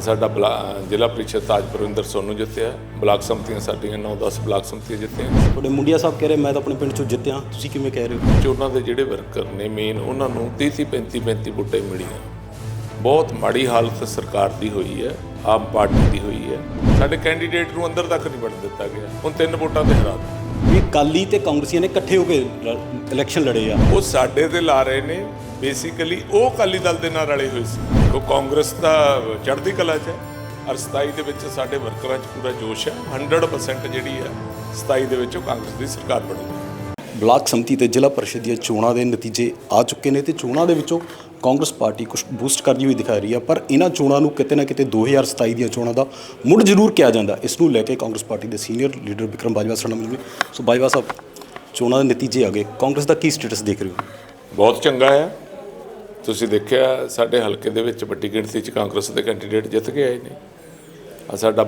ਸਾਡਾ ਜ਼ਿਲ੍ਹਾ ਪ੍ਰੀਸ਼ਦ ਤਾਜਪੁਰਿੰਦਰ ਸੋਨੂ ਜਿੱਤਿਆ। ਬਲਾਕ ਸੰਮਤੀਆਂ ਸਾਡੀਆਂ 9-10 ਬਲਾਕ ਸੰਮਤੀਆਂ ਜਿੱਤੀਆਂ। ਤੁਹਾਡੇ ਮੁੰਡਿਆ ਸਾਹਿਬ ਕਹਿ ਰਹੇ ਮੈਂ ਤਾਂ ਆਪਣੇ ਪਿੰਡ ਚੋਂ ਜਿੱਤਿਆ। ਤੁਸੀਂ ਕਿਵੇਂ ਕਹਿ ਰਹੇ ਹੋ? ਚੋਣਾਂ ਦੇ ਜਿਹੜੇ ਵਰਕਰ ਨੇ ਮੇਨ ਉਹਨਾਂ ਨੂੰ 30 35 35 ਵੋਟਾਂ ਹੀ ਮਿਲੀਆਂ। ਬਹੁਤ ਮਾੜੀ ਹਾਲਤ ਸਰਕਾਰ ਦੀ ਹੋਈ ਹੈ ਆਮ ਪਾਰਟੀ ਦੀ ਹੋਈ ਹੈ। ਸਾਡੇ ਕੈਂਡੀਡੇਟ ਨੂੰ ਅੰਦਰ ਤੱਕ ਨਹੀਂ ਵੜਨ ਦਿੱਤਾ ਗਿਆ। ਹੁਣ ਤਿੰਨ ਵੋਟਾਂ ਤੇ ਹਰਾ ਦਿੱਤਾ। ਵੀ ਕਾਲੀ ਤੇ ਕਾਂਗਰਸੀਆਂ ਨੇ ਇਕੱਠੇ ਹੋ ਕੇ ਇਲੈਕਸ਼ਨ ਲੜੇ ਆ। ਉਹ ਸਾਡੇ ਤੇ ਲਾ ਰਹੇ ਨੇ। ਬੇਸਿਕਲੀ ਉਹ ਅਕਾਲੀ ਦਲ ਦੇ ਨਾਲ ਰਲੇ ਹੋਏ ਸੀ। ਉਹ ਕਾਂਗਰਸ ਦਾ ਚੜ੍ਹਦੀ ਕਲਾ 'ਚ ਹੈ ਔਰ 27 ਦੇ ਵਿੱਚ ਸਾਡੇ ਵਰਕਰਾਂ 'ਚ ਪੂਰਾ ਜੋਸ਼ ਹੈ। 100% ਜਿਹੜੀ ਹੈ 27 ਦੇ ਵਿੱਚ ਉਹ ਕਾਂਗਰਸ ਦੀ ਸਰਕਾਰ ਬਣੂਗੀ ਬਲਾਕ ਸੰਮਤੀ ਤੇ ਜ਼ਿਲ੍ਹਾ ਪਰਿਸ਼ਦ ਦੀਆਂ ਚੋਣਾਂ ਦੇ ਨਤੀਜੇ ਆ ਚੁੱਕੇ ਨੇ ਤੇ ਚੋਣਾਂ ਦੇ ਵਿੱਚੋਂ ਕਾਂਗਰਸ ਪਾਰਟੀ ਕੁਝ ਬੂਸਟ ਕਰਦੀ ਹੋਈ ਦਿਖਾ ਰਹੀ ਆ ਪਰ ਇਹਨਾਂ ਚੋਣਾਂ ਨੂੰ ਕਿਤੇ ਨਾ ਕਿਤੇ 2027 ਦੀਆਂ ਚੋਣਾਂ ਦਾ ਮੁੜ ਜ਼ਰੂਰ ਕਿਹਾ ਜਾਂਦਾ ਇਸ ਨੂੰ ਲੈ ਕੇ ਕਾਂਗਰਸ ਪਾਰਟੀ ਦੇ ਸੀਨੀਅਰ ਲੀਡਰ ਵਿਕਰਮ ਬਾਜਵਾ ਸਾਡੇ ਨਾਲ ਸੋ ਬਾਜਵਾ ਸਾਹਿਬ ਚੋਣਾਂ ਦੇ ਨਤੀਜੇ ਆ ਗਏ। ਕਾਂਗਰਸ ਦਾ ਕੀ ਸਟੇਟਸ ਦੇਖ ਰਹੇ ਹੋ? ਬਹੁਤ ਚੰਗਾ ਹੈ। ਤੁਸੀਂ ਦੇਖਿਆ ਸਾਡੇ ਹਲਕੇ ਦੇ ਵਿੱਚ ਵੱਡੀ ਗਿਣਤੀ 'ਚ ਕਾਂਗਰਸ ਦੇ ਕੈਂਡੀਡੇਟ ਜਿੱਤ ਕੇ ਆਏ ਨੇ। ਆ ਸਾਡਾ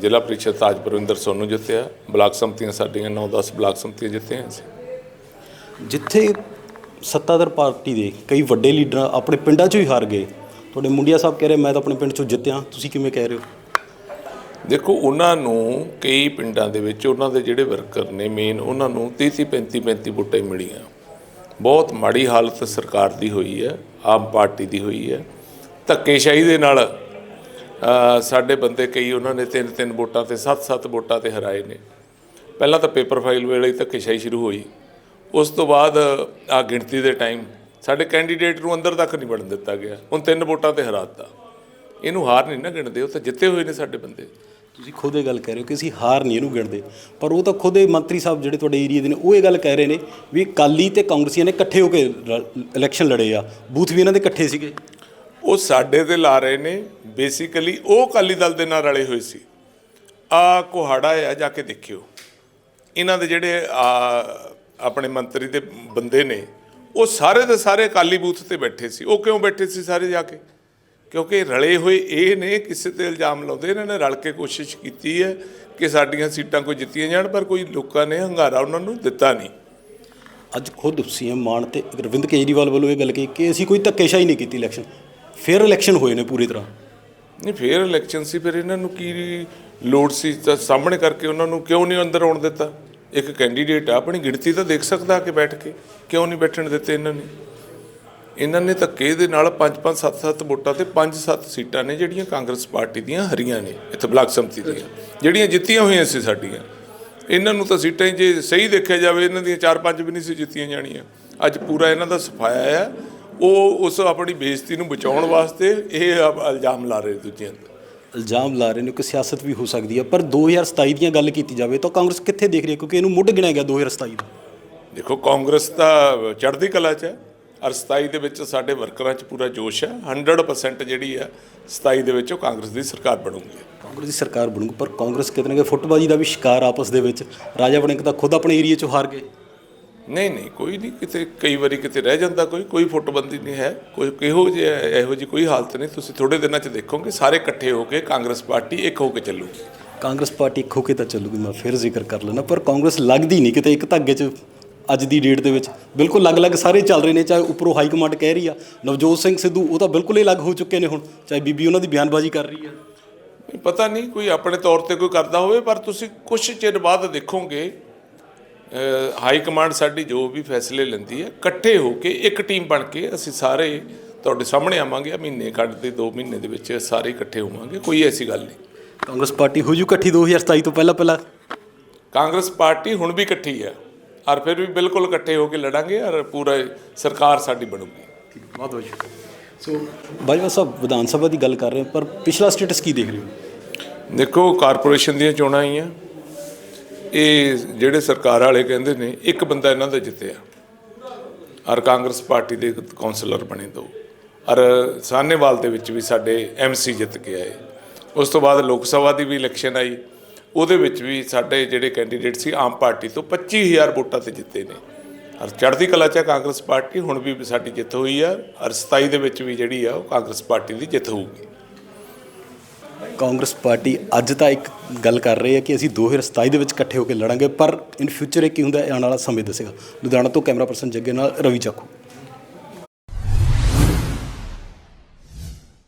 ਜ਼ਿਲ੍ਹਾ ਪ੍ਰੀਸ਼ਦ ਤਾਜਪੁਰਿੰਦਰ ਸੋਨੂ ਜਿੱਤਿਆ। ਬਲਾਕ ਸੰਮਤੀਆਂ ਸਾਡੀਆਂ 9-10 ਬਲਾਕ ਸੰਮਤੀਆਂ ਜਿੱਤੀਆਂ ਸੀ। ਜਿੱਥੇ ਸੱਤਾਧਰ ਪਾਰਟੀ ਦੇ ਕਈ ਵੱਡੇ ਲੀਡਰ ਆਪਣੇ ਪਿੰਡਾਂ 'ਚੋਂ ਹੀ ਹਾਰ ਗਏ। ਤੁਹਾਡੇ ਮੁੰਡਿਆ ਸਾਹਿਬ ਕਹਿ ਰਹੇ ਮੈਂ ਤਾਂ ਆਪਣੇ ਪਿੰਡ 'ਚੋਂ ਜਿੱਤਿਆ। ਤੁਸੀਂ ਕਿਵੇਂ ਕਹਿ ਰਹੇ ਹੋ? ਦੇਖੋ ਉਹਨਾਂ ਨੂੰ ਕਈ ਪਿੰਡਾਂ ਦੇ ਵਿੱਚ ਉਹਨਾਂ ਦੇ ਜਿਹੜੇ ਵਰਕਰ ਨੇ ਮੇਨ ਉਹਨਾਂ ਨੂੰ 30 35 35 ਵੋਟਾਂ ਮਿਲੀਆਂ। ਬਹੁਤ ਮਾੜੀ ਹਾਲਤ ਸਰਕਾਰ ਦੀ ਹੋਈ ਹੈ। ਆਮ ਪਾਰਟੀ ਦੀ ਹੋਈ ਹੈ। ਧੱਕੇਸ਼ਾਹੀ ਦੇ ਨਾਲ ਸਾਡੇ ਬੰਦੇ ਕਈ ਉਹਨਾਂ ਨੇ ਤਿੰਨ ਤਿੰਨ ਵੋਟਾਂ ਤੇ ਸੱਤ ਸੱਤ ਵੋਟਾਂ ਤੇ ਹਰਾਏ ਨੇ। ਪਹਿਲਾਂ ਤਾਂ ਪੇਪਰ ਫਾਈਲ ਵੇਲੇ ਹੀ ਧੱਕੇਸ਼ਾਹੀ ਸ਼ੁਰੂ ਹੋਈ। ਉਸ ਤੋਂ ਬਾਅਦ ਆ ਗਿਣਤੀ ਦੇ ਟਾਈਮ ਸਾਡੇ ਕੈਂਡੀਡੇਟ ਨੂੰ ਅੰਦਰ ਤੱਕ ਨਹੀਂ ਵੜਨ ਦਿੱਤਾ ਗਿਆ। ਹੁਣ ਤਿੰਨ ਵੋਟਾਂ ਤੇ ਹਰਾ ਦਿੱਤਾ ਇਹਨੂੰ ਹਾਰ ਨਹੀਂ ਨਾ ਗਿਣਦੇ, ਉਹ ਤਾਂ ਜਿੱਤੇ ਹੋਏ ਨੇ ਸਾਡੇ ਬੰਦੇ। ਤੁਸੀਂ ਖੁਦ ਇਹ ਗੱਲ ਕਹਿ ਰਹੇ ਹੋ ਕਿ ਅਸੀਂ ਹਾਰ ਨਹੀਂ ਇਹਨੂੰ ਗਿਣਦੇ। ਪਰ ਉਹ ਤਾਂ ਖੁਦ ਇਹ ਮੰਤਰੀ ਸਾਹਿਬ ਜਿਹੜੇ ਤੁਹਾਡੇ ਏਰੀਆ ਦੇ ਨੇ, ਉਹ ਇਹ ਗੱਲ ਕਹਿ ਰਹੇ ਨੇ ਵੀ ਕਾਲੀ ਤੇ ਕਾਂਗਰਸੀਆਂ ਨੇ ਇਕੱਠੇ ਹੋ ਕੇ ਲ- ਇਲੈਕਸ਼ਨ ਲੜੇ ਆ। ਬੂਥ ਵੀ ਇਹਨਾਂ ਦੇ ਇਕੱਠੇ ਸੀਗੇ। ਉਹ ਸਾਡੇ ਤੇ ਲਾ ਰਹੇ ਨੇ ਬੇਸਿਕਲੀ ਉਹ ਅਕਾਲੀ ਦਲ ਦੇ ਨਾਲ ਰਲੇ ਹੋਏ ਸੀ। ਆ ਕੁਹਾੜਾ ਆ, ਜਾ ਕੇ ਦੇਖਿਓ। ਇਹਨਾਂ ਦੇ ਜਿਹੜੇ ਆਪਣੇ ਮੰਤਰੀ ਦੇ ਬੰਦੇ ਨੇ, ਉਹ ਸਾਰੇ ਦੇ ਸਾਰੇ ਅਕਾਲੀ ਬੂਥ ਤੇ ਬੈਠੇ ਸੀ। ਉਹ ਕਿਉਂ ਬੈਠੇ ਸੀ ਸਾਰੇ ਜਾ ਕੇ? ਕਿਉਂਕਿ ਰਲੇ ਹੋਏ ਇਹ ਨੇ ਕਿਸੇ ਤੇ ਇਲਜ਼ਾਮ ਲਾਉਂਦੇ ਇਹਨਾਂ ਨੇ ਰਲ ਕੇ ਕੋਸ਼ਿਸ਼ ਕੀਤੀ ਹੈ ਕਿ ਸਾਡੀਆਂ ਸੀਟਾਂ ਕੋਈ ਜਿੱਤੀਆਂ ਜਾਣ ਪਰ ਕੋਈ ਲੋਕਾਂ ਨੇ ਹੰਗਾਰਾ ਉਹਨਾਂ ਨੂੰ ਦਿੱਤਾ ਨਹੀਂ। ਅੱਜ ਖੁਦ ਸੀਐਮ ਮਾਨ ਤੇ ਅਰਵਿੰਦ ਕੇਜਰੀਵਾਲ ਵੱਲੋਂ ਇਹ ਗੱਲ ਕਹੀ ਕਿ ਅਸੀਂ ਕੋਈ ਧੱਕੇਸ਼ਾਹੀ ਨਹੀਂ ਕੀਤੀ ਇਲੈਕਸ਼ਨ ਫਿਰ ਇਲੈਕਸ਼ਨ ਹੋਏ ਨੇ ਪੂਰੀ ਤਰ੍ਹਾਂ। ਨਹੀਂ ਫੇਰ ਇਲੈਕਸ਼ਨ ਸੀ ਫਿਰ ਇਹਨਾਂ ਨੂੰ ਕੀ ਲੋੜ ਸੀ? ਤਾਂ ਸਾਹਮਣੇ ਕਰਕੇ ਉਹਨਾਂ ਨੂੰ ਕਿਉਂ ਨਹੀਂ ਅੰਦਰ ਆਉਣ ਦਿੱਤਾ? ਇੱਕ ਕੈਂਡੀਡੇਟ ਆ ਆਪਣੀ ਗਿਣਤੀ ਤਾਂ ਦੇਖ ਸਕਦਾ ਕਿ ਬੈਠ ਕੇ ਕਿਉਂ ਨਹੀਂ ਬੈਠਣ ਦਿੱਤੇ ਇਹਨਾਂ ਨੇ? ਇਹਨਾਂ ਨੇ ਧੱਕੇ ਦੇ ਨਾਲ 5-5 7-7 ਵੋਟਾਂ ਤੇ 5-7 ਸੀਟਾਂ ਨੇ ਜਿਹੜੀਆਂ ਕਾਂਗਰਸ ਪਾਰਟੀ ਦੀਆਂ ਹਰੀਆਂ ਨੇ ਇੱਥੇ ਬਲਾਕ ਸੰਮਤੀ ਦੀਆਂ। ਜਿਹੜੀਆਂ ਜਿੱਤੀਆਂ ਹੋਈਆਂ ਸੀ ਸਾਡੀਆਂ। ਇਹਨਾਂ ਨੂੰ ਤਾਂ ਸੀਟਾਂ ਹੀ ਜੇ ਸਹੀ ਦੇਖਿਆ ਜਾਵੇ ਇਹਨਾਂ ਦੀਆਂ 4-5 ਵੀ ਨਹੀਂ ਸੀ ਜਿੱਤੀਆਂ ਜਾਣੀਆਂ। ਅੱਜ ਪੂਰਾ ਇਹਨਾਂ ਦਾ ਸਫਾਇਆ ਆ। ਉਹ ਉਸ ਆਪਣੀ ਬੇਇੱਜ਼ਤੀ ਨੂੰ ਬਚਾਉਣ ਵਾਸਤੇ ਇਹ ਇਲਜ਼ਾਮ ਲਾ ਰਹੇ ਦੂਜਿਆਂ ਤੇ। ਇਲਜ਼ਾਮ ਲਾ ਰਹੇ ਨੇ ਕਿ ਸਿਆਸਤ ਵੀ ਹੋ ਸਕਦੀ ਹੈ ਪਰ 2027 ਦੀਆਂ ਗੱਲ ਕੀਤੀ ਜਾਵੇ ਤਾਂ ਕਾਂਗਰਸ ਕਿੱਥੇ ਦੇਖ ਰਹੀ ਹੈ? ਕਿਉਂਕਿ ਇਹਨੂੰ ਮੁੱਢ ਗਿਣਿਆ ਗਿਆ 2027 ਦਾ। ਦੇਖੋ ਕਾਂਗਰਸ ਤਾਂ ਚੜ੍ਹਦੀ ਕਲਾ 'ਚ ਹੈ। ਔਰ 27 ਦੇ ਵਿੱਚ ਸਾਡੇ ਵਰਕਰਾਂ 'ਚ ਪੂਰਾ ਜੋਸ਼ ਹੈ। 100% ਜਿਹੜੀ ਹੈ 27 ਦੇ ਵਿੱਚ ਉਹ ਕਾਂਗਰਸ ਦੀ ਸਰਕਾਰ ਬਣੂਗੀ। ਕਾਂਗਰਸ ਦੀ ਸਰਕਾਰ ਬਣੂਗੀ ਪਰ ਕਾਂਗਰਸ ਕਿਤੇ ਨਾ ਕਿਤੇ ਫੁੱਟਬਾਜੀ ਦਾ ਵੀ ਸ਼ਿਕਾਰ ਆਪਸ ਦੇ ਵਿੱਚ। ਰਾਜਾ ਵੜਿੰਗ ਤਾਂ ਖੁਦ ਆਪਣੇ ਏਰੀਆ 'ਚੋਂ ਹਾਰ ਗਏ। ਨਹੀਂ ਨਹੀਂ ਕੋਈ ਨਹੀਂ ਕਿਤੇ ਕਈ ਵਾਰੀ ਕਿਤੇ ਰਹਿ ਜਾਂਦਾ ਕੋਈ ਕੋਈ ਫੁੱਟਬੰਦੀ ਨਹੀਂ ਹੈ। ਕੋਈ ਕਿਹੋ ਜਿਹਾ ਇਹੋ ਜੀ ਕੋਈ ਹਾਲਤ ਨਹੀਂ। ਤੁਸੀਂ ਥੋੜੇ ਦਿਨਾਂ 'ਚ ਦੇਖੋਗੇ ਸਾਰੇ ਇਕੱਠੇ ਹੋ ਕੇ ਕਾਂਗਰਸ ਪਾਰਟੀ ਇੱਕ ਹੋ ਕੇ ਚੱਲੂਗੀ। ਕਾਂਗਰਸ ਪਾਰਟੀ ਇੱਕ ਹੋ ਕੇ ਤਾਂ ਚੱਲੂਗੀ ਮੈਂ ਫਿਰ ਜ਼ਿਕਰ ਕਰ ਲੈਣਾ ਪਰ ਕਾਂਗਰਸ ਲੱਗਦੀ ਨਹੀਂ ਕਿਤੇ ਇੱਕ ਧਾਗੇ 'ਚ। ਅੱਜ ਦੀ ਡੇਟ ਦੇ ਵਿੱਚ। ਬਿਲਕੁਲ ਅਲੱਗ-ਅਲੱਗ ਸਾਰੇ ਚੱਲ ਰਹੇ ਨੇ ਚਾਹੇ ਉੱਪਰੋਂ ਹਾਈ ਕਮਾਂਡ ਕਹਿ ਰਹੀ ਆ ਨਵਜੋਤ ਸਿੰਘ ਸਿੱਧੂ ਉਹ ਤਾਂ ਬਿਲਕੁਲ ਹੀ ਅਲੱਗ ਹੋ ਚੁੱਕੇ ਨੇ ਹੁਣ ਚਾਹੇ ਬੀਬੀ ਉਹਨਾਂ ਦੀ ਬਿਆਨਬਾਜ਼ੀ ਕਰ ਰਹੀ ਆ। ਪਤਾ ਨਹੀਂ ਕੋਈ ਆਪਣੇ ਤੌਰ ਤੇ ਕੋਈ ਕਰਦਾ ਹੋਵੇ ਪਰ ਤੁਸੀਂ ਕੁਝ ਚਿਰ ਬਾਅਦ ਦੇਖੋਗੇ ਹਾਈ ਕਮਾਂਡ ਸਾਡੀ ਜੋ ਵੀ ਫੈਸਲੇ ਲੈਂਦੀ ਹੈ ਇਕੱਠੇ ਹੋ ਕੇ ਇੱਕ ਟੀਮ ਬਣ ਕੇ ਅਸੀਂ ਸਾਰੇ ਤੁਹਾਡੇ ਸਾਹਮਣੇ ਆਵਾਂਗੇ ਆਹ ਮਹੀਨੇ ਕੱਢ ਦੇ 2 ਮਹੀਨੇ ਦੇ ਵਿੱਚ ਸਾਰੇ ਇਕੱਠੇ ਹੋਵਾਂਗੇ ਕੋਈ ਐਸੀ ਗੱਲ ਨਹੀਂ। ਕਾਂਗਰਸ ਪਾਰਟੀ ਹੋ ਜੂ ਇਕੱਠੀ 2027 ਤੋਂ ਪਹਿਲਾਂ ਪਹਿਲਾਂ ਕਾਂਗਰਸ ਪਾਰਟੀ ਹੁਣ ਵੀ ਇਕੱਠੀ ਹੈ ਔਰ ਫਿਰ ਵੀ ਬਿਲਕੁਲ ਇਕੱਠੇ ਹੋ ਕੇ ਲੜਾਂਗੇ ਔਰ ਪੂਰਾ ਸਰਕਾਰ ਸਾਡੀ ਬਣੂਗੀ। ਬਹੁਤ ਬਹੁਤ ਸ਼ੁਕਰੀਆ ਸੋ ਬਾਜਵਾ ਸਾਹਿਬ ਵਿਧਾਨ ਸਭਾ ਦੀ ਗੱਲ ਕਰ ਰਹੇ ਪਰ ਪਿਛਲਾ ਸਟੇਟਸ ਕੀ ਦੇਖ ਰਹੇ ਹੋ? ਦੇਖੋ ਕਾਰਪੋਰੇਸ਼ਨ ਦੀਆਂ ਚੋਣਾਂ ਆਈਆਂ। ਇਹ ਜਿਹੜੇ ਸਰਕਾਰ ਵਾਲੇ ਕਹਿੰਦੇ ਨੇ ਇੱਕ ਬੰਦਾ ਇਹਨਾਂ ਦਾ ਜਿੱਤਿਆ। ਔਰ ਕਾਂਗਰਸ ਪਾਰਟੀ ਦੇ ਕਾਉਂਸਲਰ ਬਣੇ ਦੋ। ਔਰ ਸਾਹਨੇਵਾਲ ਦੇ ਵਿੱਚ ਵੀ ਸਾਡੇ ਐਮਸੀ ਜਿੱਤ ਕੇ ਆਏ। ਉਸ ਤੋਂ ਬਾਅਦ ਲੋਕ ਸਭਾ ਦੀ ਵੀ ਇਲੈਕਸ਼ਨ ਆਈ। ਉਹਦੇ ਵਿੱਚ ਵੀ ਸਾਡੇ ਜਿਹੜੇ ਕੈਂਡੀਡੇਟ ਸੀ ਆਮ ਪਾਰਟੀ ਤੋਂ 25000 ਵੋਟਾਂ ਤੇ ਜਿੱਤੇ ਨੇ। ਔਰ ਚੜ੍ਹਦੀ ਕਲਾ ਚ ਹੈ ਕਾਂਗਰਸ ਪਾਰਟੀ ਹੁਣ ਵੀ ਸਾਡੀ ਜਿੱਤ ਹੋਈ ਆ ਔਰ 27 ਦੇ ਵਿੱਚ ਵੀ ਜਿਹੜੀ ਆ ਉਹ ਕਾਂਗਰਸ ਪਾਰਟੀ ਦੀ ਜਿੱਤ ਹੋਊਗੀ। ਕਾਂਗਰਸ ਪਾਰਟੀ ਅੱਜ ਤਾਂ ਇੱਕ ਗੱਲ ਕਰ ਰਹੀ ਹੈ ਕਿ ਅਸੀਂ 2027 ਦੇ ਵਿੱਚ ਇਕੱਠੇ ਹੋ ਕੇ ਲੜਾਂਗੇ ਪਰ ਇਨ ਫਿਊਚਰ ਇਹ ਕੀ ਹੁੰਦਾ ਹੈ, ਆਉਣ ਵਾਲਾ ਸਮੇਂ ਦੱਸੇਗਾ। ਲੁਧਿਆਣਾ ਤੋਂ ਕੈਮਰਾ ਪਰਸਨ ਜੱਗੇ ਨਾਲ ਰਵੀ ਚਾਖੂ